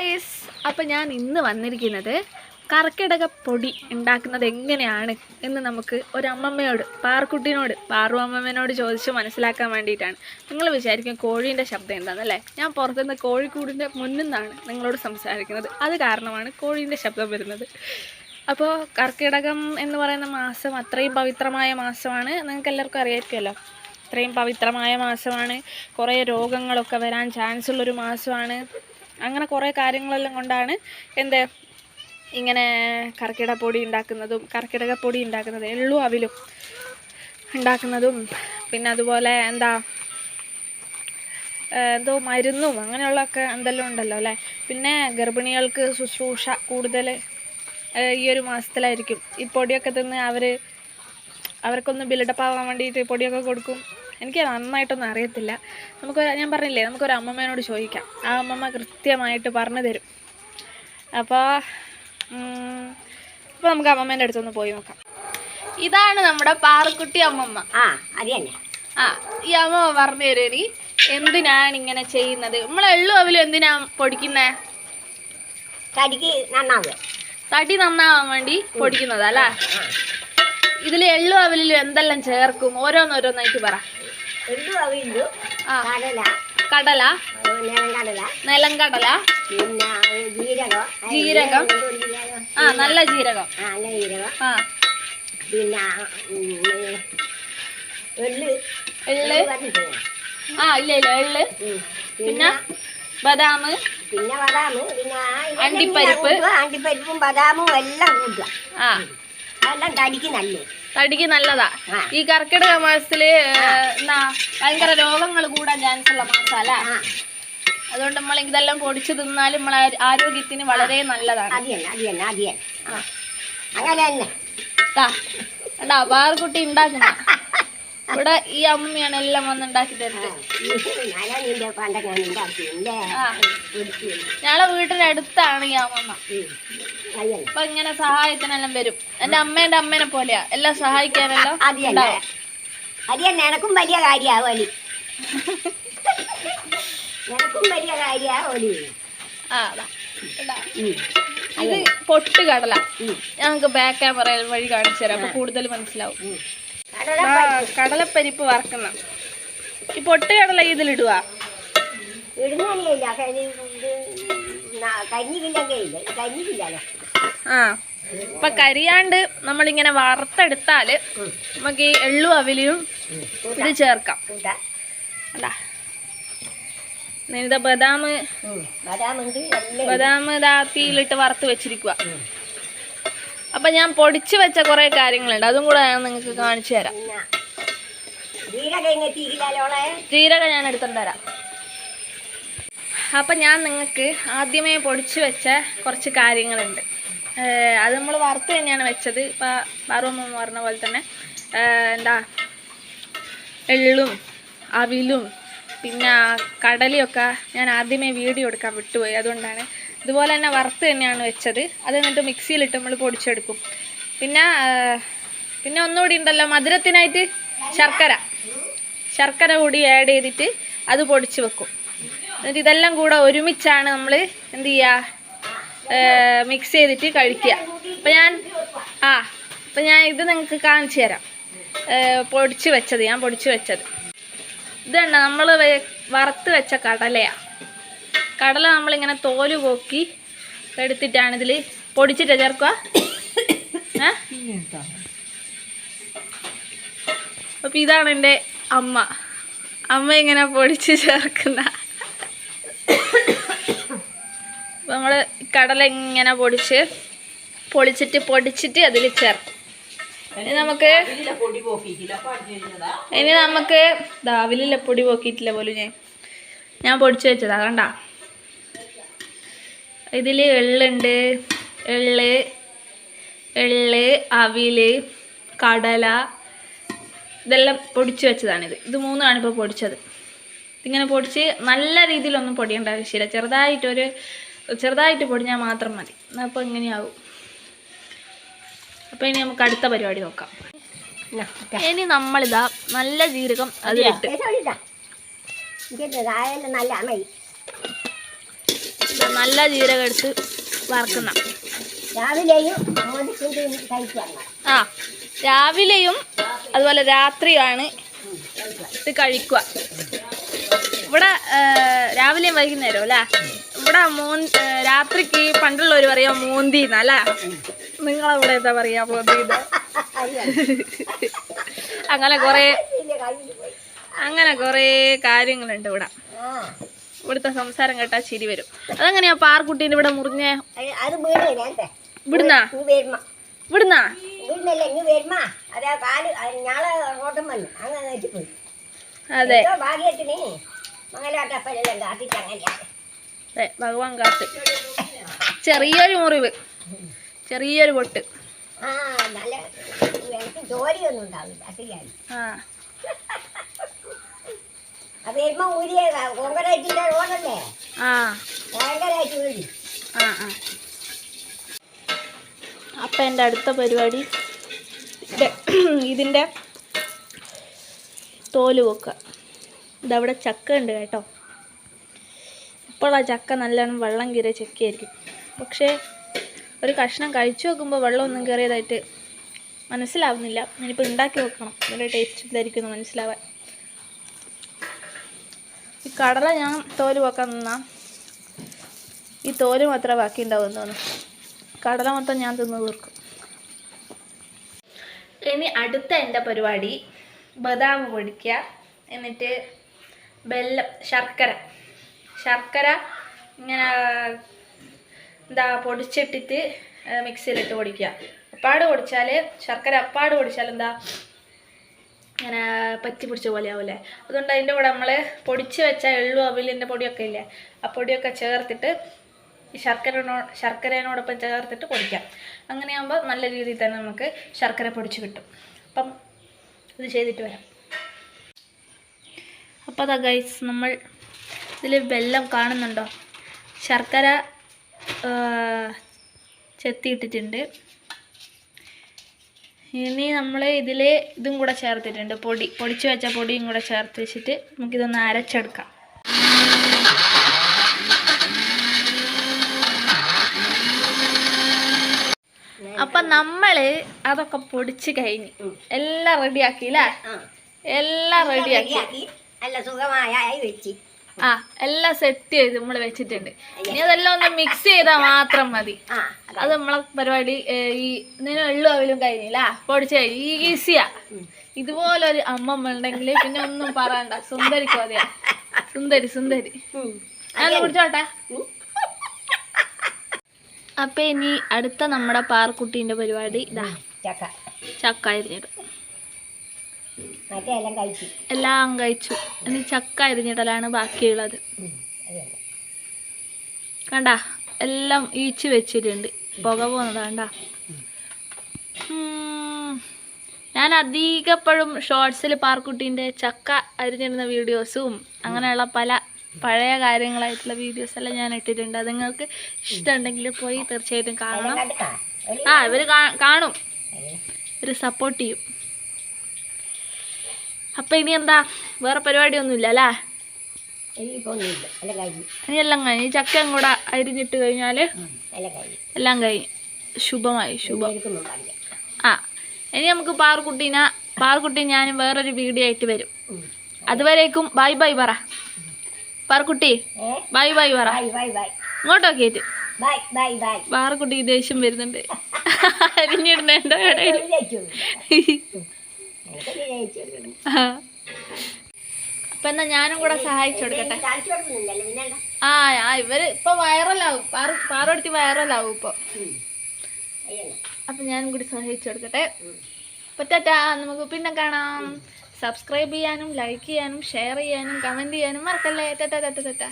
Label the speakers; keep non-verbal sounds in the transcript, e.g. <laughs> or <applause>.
Speaker 1: Guys അപ്പം ഞാൻ ഇന്ന് വന്നിരിക്കുന്നത് കർക്കിടക പൊടി ഉണ്ടാക്കുന്നത് എങ്ങനെയാണ് എന്ന് നമുക്ക് ഒരമ്മമ്മയോട് പാർക്കുട്ടിനോട് പാറു അമ്മമ്മനോട് ചോദിച്ച് മനസ്സിലാക്കാൻ വേണ്ടിയിട്ടാണ്. നിങ്ങൾ വിചാരിക്കും കോഴീന്റെ ശബ്ദം എന്താണെന്നല്ലേ ഞാൻ പുറത്തുനിന്ന് കോഴിക്കൂടിന്റെ മുന്നിൽ നിന്നാണ് നിങ്ങളോട് സംസാരിക്കുന്നത്. അത് കാരണമാണ് കോഴീന്റെ ശബ്ദം വരുന്നത്. അപ്പോൾ കർക്കിടകം എന്ന് പറയുന്ന മാസം അത്രയും പവിത്രമായ മാസമാണ്. നിങ്ങൾക്ക് എല്ലാവർക്കും അറിയാമായിരിക്കുമല്ലോ അത്രയും പവിത്രമായ മാസമാണ്. കുറേ രോഗങ്ങളൊക്കെ വരാൻ ചാൻസ് ഉള്ളൊരു മാസമാണ്. അങ്ങനെ കുറേ കാര്യങ്ങളെല്ലാം കൊണ്ടാണ് എന്ത് ഇങ്ങനെ കർക്കിടക പൊടി ഉണ്ടാക്കുന്നതും കർക്കിടക പൊടി ഉണ്ടാക്കുന്നത് എള്ളു അവിലും ഉണ്ടാക്കുന്നതും പിന്നെ അതുപോലെ എന്താ എന്തോ മരുന്നും അങ്ങനെയുള്ളതൊക്കെ എന്തെല്ലാം ഉണ്ടല്ലോ അല്ലേ? പിന്നെ ഗർഭിണികൾക്ക് ശുശ്രൂഷ കൂടുതൽ ഈ ഒരു മാസത്തിലായിരിക്കും. ഈ പൊടിയൊക്കെ തിന്ന് അവർ അവർക്കൊന്ന് ബിൽഡപ്പ് ആവാൻ വേണ്ടിയിട്ട് പൊടിയൊക്കെ കൊടുക്കും. എനിക്ക് നന്നായിട്ടൊന്നും അറിയത്തില്ല. നമുക്ക് ഞാൻ പറഞ്ഞില്ലേ നമുക്കൊരു അമ്മമ്മേനോട് ചോദിക്കാം. ആ അമ്മമ്മ കൃത്യമായിട്ട് പറഞ്ഞു തരും. അപ്പോൾ അപ്പോൾ നമുക്ക് അമ്മമ്മേന്റെ അടുത്തൊന്ന് പോയി നോക്കാം. ഇതാണ് നമ്മുടെ പാറക്കുട്ടി അമ്മമ്മ.
Speaker 2: ആ അത് തന്നെ.
Speaker 1: ആ ഈ അമ്മ പറഞ്ഞു തരും എനിക്ക് എന്തിനാണ് ഇങ്ങനെ ചെയ്യുന്നത്? നമ്മൾ എള്ളു അവലും എന്തിനാ പൊടിക്കുന്നേ?
Speaker 2: തടിക്ക് നന്നാവുക.
Speaker 1: തടി നന്നാവാൻ വേണ്ടി പൊടിക്കുന്നതല്ലേ ഇതിൽ എള്ളു അവലിലും എന്തെല്ലാം ചേർക്കും? ഓരോന്നോരോന്നായിട്ട് പറ.
Speaker 2: കടല. നിലം കടല. ജീരകം. ആ,
Speaker 1: നല്ല ജീരകം.
Speaker 2: ആ ജീരകം.
Speaker 1: ആ.
Speaker 2: പിന്നെ ഉം, എള്ള്.
Speaker 1: എള്ള്?
Speaker 2: പറഞ്ഞിട്ട്
Speaker 1: ആ ഇല്ല ഇല്ല എള്ള്.
Speaker 2: ഉം.
Speaker 1: പിന്നെ ബദാം.
Speaker 2: പിന്നെ ബദാം. പിന്നെ
Speaker 1: അണ്ടിപ്പരിപ്പ്.
Speaker 2: അണ്ടിപ്പരിപ്പും ബദാമും എല്ലാം കൂട്ടുക.
Speaker 1: ആ.
Speaker 2: അതെല്ലാം തടിക്ക് നല്ലത്
Speaker 1: തടിക്ക് നല്ലതാ. ഈ കർക്കിടക മാസത്തിൽ എന്നാ ഭയങ്കര രോഗങ്ങൾ കൂടാൻ ചാൻസ് ഉള്ള
Speaker 2: മാസമല്ല
Speaker 1: അതുകൊണ്ട് നമ്മൾ ഇതെല്ലാം പൊടിച്ചു തിന്നാലും നമ്മളെ ആരോഗ്യത്തിന് വളരെ നല്ലതാണ്. കണ്ടാ പാർക്കുട്ടി ഉണ്ടാക്കുന്ന. ഇവിടെ ഈ അമ്മയാണ് എല്ലാം വന്ന് ഉണ്ടാക്കി തരുന്നത്. ഞങ്ങളെ വീട്ടിനടുത്താണ് ഈ അമ്മമ്മ. അപ്പൊ ഇങ്ങനെ സഹായത്തിനെല്ലാം വരും. എന്റെ അമ്മേന്റെ അമ്മേനെ പോലെയാ. എല്ലാം സഹായിക്കാനെല്ലാം
Speaker 2: അത് തന്നെ. എനക്കും വലിയ കാര്യാ ഓലി. എനക്കും വലിയ കാര്യാ ഓലി.
Speaker 1: ആ ഇത്. പൊട്ട് കടല. ഞങ്ങൾക്ക് ബാക്ക് ക്യാമറ വഴി കാണിച്ചു തരാം. അപ്പൊ കൂടുതൽ മനസ്സിലാവും. കടലപ്പരിപ്പ് വറക്കുന്ന. ഈ പൊട്ട് കടല ഇതിലിടുക
Speaker 2: ഇടുന്നില്ല കഞ്ഞിക്കില്ലൊക്കെ ഇല്ല? കഞ്ഞിക്കില്ലല്ലോ
Speaker 1: ആ. ഇപ്പൊ കരിയാണ്ട് നമ്മളിങ്ങനെ വറുത്തെടുത്താൽ നമുക്ക് ഈ എള്ളു അവലിയും ഇത് ചേർക്കാം. അല്ലാ ഇതാ ബദാം. ബദാം ദാത്തിയിലിട്ട് വറുത്ത് വെച്ചിരിക്കുക അപ്പൊ ഞാൻ പൊടിച്ചു വെച്ച കുറെ കാര്യങ്ങളുണ്ട്. അതും കൂടെ ഞാൻ നിങ്ങൾക്ക് കാണിച്ചു തരാം.
Speaker 2: ജീരക
Speaker 1: ഞാൻ എടുത്തിട്ട് തരാം അപ്പം ഞാൻ നിങ്ങൾക്ക് ആദ്യമേ പൊടിച്ചു വെച്ച കുറച്ച് കാര്യങ്ങളുണ്ട്. അത് നമ്മൾ വറുത്ത് തന്നെയാണ് വെച്ചത്. ഇപ്പം ബാറുമ്മ പറഞ്ഞ പോലെ തന്നെ. എന്താ? എള്ളും അവിലും പിന്നെ കടലയൊക്കെ ഞാൻ ആദ്യമേ വീഡിയോ എടുക്കാൻ വിട്ടുപോയി. അതുകൊണ്ടാണ് ഇതുപോലെ തന്നെ വറുത്ത് തന്നെയാണ് വെച്ചത്. അത് എന്നിട്ട് മിക്സിയിലിട്ട് നമ്മൾ പൊടിച്ചെടുക്കും. പിന്നെ പിന്നെ ഒന്നുകൂടി ഉണ്ടല്ലോ മധുരത്തിനായിട്ട് ശർക്കര. ശർക്കര കൂടി ആഡ് ചെയ്തിട്ട് അത് പൊടിച്ച് വെക്കും. എന്നിട്ട് ഇതെല്ലാം കൂടെ ഒരുമിച്ചാണ് നമ്മൾ എന്ത് ചെയ്യുക മിക്സ് ചെയ്തിട്ട് കഴിക്കുക. അപ്പം ഞാൻ ആ അപ്പം ഞാൻ ഇത് നിങ്ങൾക്ക് കാണിച്ചു തരാം. പൊടിച്ച് വെച്ചത് ഞാൻ പൊടിച്ച് വെച്ചത്. ഇതുണ്ട് നമ്മൾ വറുത്ത് വെച്ച കടലയാണ് കടല നമ്മളിങ്ങനെ തോൽ പോക്കി എടുത്തിട്ടാണ് ഇതിൽ പൊടിച്ചിട്ട് ചേർക്കുക. അപ്പം ഇതാണ് എന്റെ അമ്മ. അമ്മ ഇങ്ങനെ പൊടിച്ച് ചേർക്കുന്ന. അപ്പം നമ്മൾ കടല ഇങ്ങനെ പൊടിച്ച് പൊളിച്ചിട്ട് പൊടിച്ചിട്ട് അതിൽ ചേർക്കും. ഇനി നമുക്ക് ഇനി നമുക്ക് ദാവിലില്ല പൊടി പോക്കിയിട്ടില്ല പോലും ഞാൻ. ഞാൻ പൊടിച്ചു വെച്ചതാ കണ്ട? ഇതിൽ എള്ളുണ്ട്. എള്ള് എള്ള് അവിൽ കടല ഇതെല്ലാം പൊടിച്ചു വെച്ചതാണിത്. ഇത് മൂന്നാണ് ഇപ്പോൾ പൊടിച്ചത്. ഇതിങ്ങനെ പൊടിച്ച് നല്ല രീതിയിലൊന്നും പൊടിയേണ്ട ആവശ്യമില്ല. ചെറുതായിട്ടൊരു ചെറുതായിട്ട് പൊടിഞ്ഞാൽ മാത്രം മതി. അപ്പോൾ ഇങ്ങനെയാവും. അപ്പോൾ ഇനി നമുക്ക് അടുത്ത പരിപാടി നോക്കാം. ഇനി നമ്മളിതാ നല്ല ജീരകം അതിലിട്ട്.
Speaker 2: നല്ല
Speaker 1: ജീരകം എടുത്ത് വറക്കുന്ന ആ രാവിലെയും അതുപോലെ രാത്രിയാണ് ഇത് കഴിക്കുക ഇവിടെ രാവിലെയും വൈകുന്നേരവും അല്ലേ? ഇവിടെ മോൻ ആ, രാത്രിക്ക് പണ്ടുള്ളവർ പറയാ മോന്തി എന്നല്ലേ നിങ്ങളവിടെ എന്താ പറയാ മോന്തി അങ്ങനെ കുറേ അങ്ങനെ കുറേ കാര്യങ്ങളുണ്ട് ഇവിടെ. ഇവിടുത്തെ സംസാരം കേട്ടാ ചിരി വരും. അതെങ്ങനെയാ പാർക്കുട്ടീന്റെ ഇവിടെ മുറിഞ്ഞേ? ഇവിടുന്നാ? ഇവിടുന്നാ?
Speaker 2: അതാ ഭാഗ്യത്തിന് മംഗലാട്ടപ്പനെല്ലാം അങ്ങനെയാണ്
Speaker 1: അതെ ഭഗവാൻ കാത്ത്. ചെറിയൊരു മുറിവ്. ചെറിയൊരു പൊട്ട്.
Speaker 2: ജോലിയൊന്നും ഉണ്ടാവില്ല
Speaker 1: ആ.
Speaker 2: വരുമ്പോ ഊരിയ റോഡല്ലേ?
Speaker 1: ആ.
Speaker 2: ഊരി.
Speaker 1: ആ ആ. അപ്പം എന്റെ അടുത്ത പരിപാടി. ഇതിന്റെ ഇതിന്റെ തോൽ വെക്കുക ഇതവിടെ ചക്ക ഉണ്ട് കേട്ടോ. ഇപ്പോൾ ആ ചക്ക നല്ലോണം വെള്ളം കീറിയ ചക്കയായിരിക്കും. പക്ഷേ ഒരു കഷ്ണം കഴിച്ചു നോക്കുമ്പോൾ വെള്ളമൊന്നും കയറിയതായിട്ട് മനസ്സിലാവുന്നില്ല. ഞാനിപ്പോൾ ഉണ്ടാക്കി നോക്കണം. ഇതിന്റെ ടേസ്റ്റ് ഇതായിരിക്കും എന്ന് മനസ്സിലാവാൻ. ഈ കടല ഞാൻ തോൽ വെക്കാൻ നിന്നാ. ഈ തോൽ മാത്രമേ ബാക്കി ഉണ്ടാവും തോന്നുന്നു. കടല മൊത്തം ഞാൻ തിന്ന് തീർക്കും. ഇനി അടുത്ത എന്റെ പരിപാടി ബദാം പൊടിക്കുക. എന്നിട്ട് വെല്ലം ശർക്കര. ശർക്കര ഇങ്ങനെ എന്താ പൊടിച്ചിട്ടിട്ട് മിക്സിയിലിട്ട് പൊടിക്കുക. അപ്പാട് പൊടിച്ചാൽ ശർക്കര അപ്പാട് പൊടിച്ചാൽ എന്താ ഇങ്ങനെ പറ്റി പിടിച്ച പോലെ ആവില്ലേ അതുകൊണ്ട് അതിന്റെ കൂടെ നമ്മൾ പൊടിച്ച് വെച്ച എള്ളു അവിലിന്റെ പൊടിയൊക്കെ ഇല്ലേ ആ പൊടിയൊക്കെ ചേർത്തിട്ട് ഈ ശർക്കരനോ ശർക്കരനോടൊപ്പം ചേർത്തിട്ട് പൊടിക്കാം. അങ്ങനെയാകുമ്പോൾ നല്ല രീതിയിൽ തന്നെ നമുക്ക് ശർക്കര പൊടിച്ച് കിട്ടും. അപ്പം ഇത് ചെയ്തിട്ട് വരാം. അപ്പോൾ അതാ ഗൈസ് നമ്മൾ ഇതിൽ വെള്ളം കാണുന്നുണ്ടോ? ശർക്കര ചെത്തിയിട്ടിട്ടുണ്ട്. ഇനി നമ്മൾ ഇതിൽ ഇതും കൂടെ ചേർത്തിട്ടുണ്ട്. പൊടി പൊടിച്ച് വെച്ച പൊടിയും കൂടെ ചേർത്ത് വെച്ചിട്ട് നമുക്കിതൊന്ന് അരച്ചെടുക്കാം. അപ്പം നമ്മൾ അതൊക്കെ പൊടിച്ച് കഴിഞ്ഞ് എല്ലാം റെഡിയാക്കി അല്ലേ എല്ലാം റെഡിയാക്കി.
Speaker 2: അല്ല സുഖമായ വെച്ച്.
Speaker 1: ആ എല്ലാം സെറ്റ് ചെയ്ത് നമ്മൾ വെച്ചിട്ടുണ്ട്. ഇനി അതെല്ലാം ഒന്ന് മിക്സ് ചെയ്താൽ മാത്രം മതി. അത്. നമ്മളെ പരിപാടി ഈ ഇങ്ങനെ എള്ളും അവലും കഴിഞ്ഞില്ല? പൊടിച്ച് ഈസിയാ ഈസിയാ ഇതുപോലൊരു അമ്മമ്മ ഉണ്ടെങ്കിൽ പിന്നെ ഒന്നും പറയണ്ട. സുന്ദരിക്ക് മതിയാ സുന്ദരി സുന്ദരി. ഞാൻ കുടിച്ചോട്ടെ? അപ്പൊ ഇനി അടുത്ത നമ്മുടെ പാർക്കുട്ടീന്റെ പരിപാടി ഇതാ.
Speaker 2: ചക്ക.
Speaker 1: ചക്ക അരിഞ്ഞിട്ട്
Speaker 2: കഴിച്ചു.
Speaker 1: എല്ലാം കഴിച്ചു. ഇനി ചക്ക അരിഞ്ഞിടലാണ് ബാക്കിയുള്ളത്. കണ്ട? എല്ലാം ഈച്ച് വെച്ചിട്ടുണ്ട്. പുക പോകുന്നതാണ്ട ഞാൻ അധികപ്പോഴും ഷോർട്സിൽ പാർക്കുട്ടീന്റെ ചക്ക അരിഞ്ഞിടുന്ന വീഡിയോസും അങ്ങനെയുള്ള പല പഴയ കാര്യങ്ങളായിട്ടുള്ള വീഡിയോസ് എല്ലാം ഞാൻ ഇട്ടിട്ടുണ്ട്. അത് നിങ്ങൾക്ക് ഇഷ്ടമുണ്ടെങ്കിൽ പോയി തീർച്ചയായിട്ടും കാണണം. ആ ഇവർ കാണും.
Speaker 2: ഒരു
Speaker 1: ഇവർ സപ്പോർട്ട് ചെയ്യും. അപ്പം ഇനി എന്താ? വേറെ പരിപാടിയൊന്നുമില്ല അല്ലേ ഇനി എല്ലാം കഴിഞ്ഞ്. ഈ ചക്കയും കൂടെ അരിഞ്ഞിട്ട് കഴിഞ്ഞാൽ
Speaker 2: ഉം. എല്ലാം കഴിഞ്ഞു.
Speaker 1: ശുഭമായി ശുഭം. ആ ഇനി നമുക്ക് പാർക്കുട്ടീനെ പാർക്കുട്ടി ഞാൻ വേറൊരു വീഡിയോ ആയിട്ട് വരും. അതുവരേക്കും ബൈ ബൈ പറ. പാർക്കുട്ടി ബൈ ബൈ പറ.
Speaker 2: ബൈ
Speaker 1: പാർക്കുട്ടി ദേഷ്യം വരുന്നുണ്ട്. <laughs> അരിഞ്ഞിടുന്നുണ്ടോ ഇടയിൽ. <laughs> <laughs> അപ്പം എന്നാ ഞാനും കൂടെ സഹായിച്ചു കൊടുക്കട്ടെ. ആ ആ ഇവർ ഇപ്പൊ വൈറലാവും. പാറു പാറോടുത്തി വൈറലാവും ഇപ്പൊ. അപ്പൊ ഞാനും കൂടി സഹായിച്ചു കൊടുക്കട്ടെ. അപ്പൊ ടാറ്റാ നമുക്ക് പിന്നെ കാണാം. സബ്സ്ക്രൈബ് ചെയ്യാനും ലൈക്ക് ചെയ്യാനും ഷെയർ ചെയ്യാനും കമന്റ് ചെയ്യാനും മറക്കല്ലേ? Tata tata tata.